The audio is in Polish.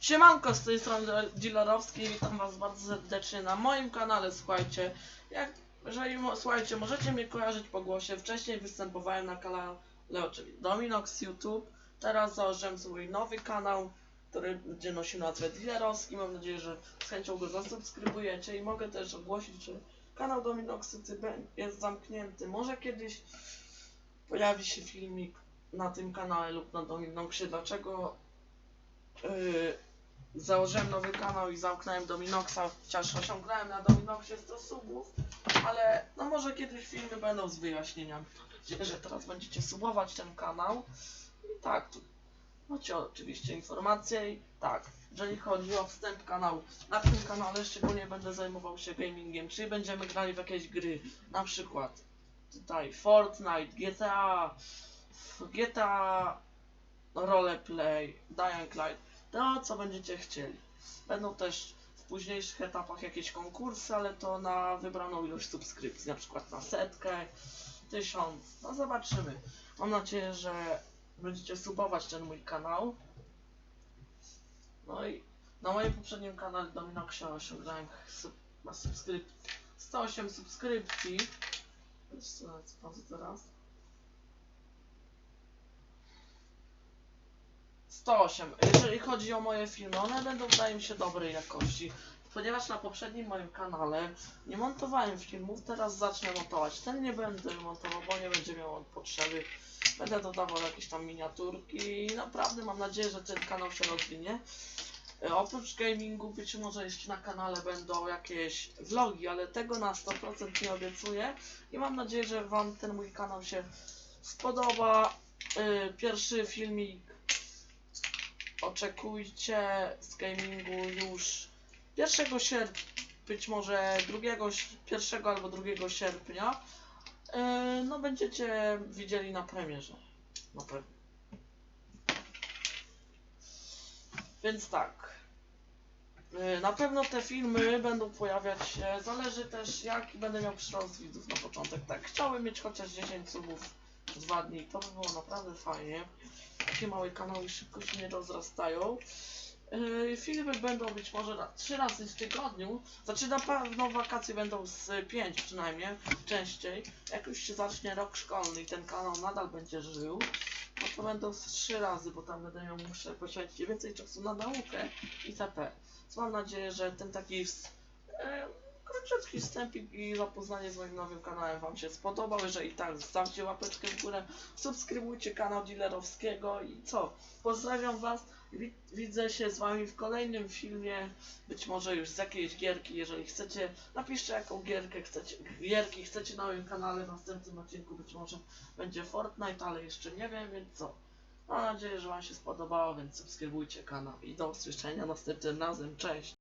Siemanko, z tej strony Dealerowski, witam was bardzo serdecznie na moim kanale, słuchajcie, jak, jeżeli, słuchajcie, możecie mnie kojarzyć po głosie, wcześniej występowałem na kanale, czyli Dominox YouTube, teraz założyłem swój nowy kanał, który będzie nosił nazwę Dealerowski, mam nadzieję, że z chęcią go zasubskrybujecie i mogę też ogłosić, że kanał Dominox jest zamknięty, może kiedyś pojawi się filmik na tym kanale lub na Dominoxie, dlaczego Yy, założyłem nowy kanał i zamknąłem Dominoxa, chociaż osiągnąłem na Dominoxie 100 subów, ale no może kiedyś filmy będą z wyjaśnieniami. Mam że teraz będziecie subować ten kanał. I tak, tu macie oczywiście informacje i tak, jeżeli chodzi o wstęp kanału, na tym kanale szczególnie będę zajmował się gamingiem, czyli będziemy grali w jakieś gry, na przykład tutaj Fortnite, GTA, GTA roleplay, Dying Light, to co będziecie chcieli. Będą też w późniejszych etapach jakieś konkursy, ale to na wybraną ilość subskrypcji, na przykład na setkę, tysiąc, no zobaczymy. Mam nadzieję, że będziecie subować ten mój kanał. No i na moim poprzednim kanale Dominoxie osiągnąłem sub, subskryp 108 subskrypcji. Jeszcze sprawdzę teraz. 108. Jeżeli chodzi o moje filmy, one będą wydaje mi się dobrej jakości. Ponieważ na poprzednim moim kanale nie montowałem filmów, teraz zacznę montować. Ten nie będę montował, bo nie będzie miał on potrzeby. Będę dodawał jakieś tam miniaturki i naprawdę mam nadzieję, że ten kanał się rozwinie. E, Oprócz gamingu być może jeszcze na kanale będą jakieś vlogi, ale tego na 100% nie obiecuję. I mam nadzieję, że Wam ten mój kanał się spodoba. E, Pierwszy filmik oczekujcie z gamingu już 1 sierpnia, być może 2, 1 albo 2 sierpnia. Yy, no będziecie widzieli na premierze. Na pewno. Więc tak. Yy, Na pewno te filmy będą pojawiać się. Zależy też jaki będę miał przyrost widzów na początek. Tak, chciałbym mieć chociaż 10 subów w dwa dni. To by było naprawdę fajnie takie małe kanały szybko się nie rozrastają. Yy, filmy będą być może na 3 razy w tygodniu. Znaczy na pewno wakacje będą z 5 przynajmniej, częściej. Jak już się zacznie rok szkolny i ten kanał nadal będzie żył, no to będą z 3 razy, bo tam będę miał muszę poświęcić więcej czasu na naukę itp. Więc mam nadzieję, że ten taki króciutki wstępik i zapoznanie z moim nowym kanałem Wam się spodobał. Jeżeli tak, zostawcie łapeczkę w górę, subskrybujcie kanał Dealerowskiego i co? Pozdrawiam Was. Wi- Widzę się z Wami w kolejnym filmie, być może już z jakiejś gierki. Jeżeli chcecie, napiszcie jaką gierkę chcecie, gierki chcecie na moim kanale. W następnym odcinku być może będzie Fortnite, ale jeszcze nie wiem, więc co? Mam nadzieję, że Wam się spodobało, więc subskrybujcie kanał i do usłyszenia następnym razem. Cześć!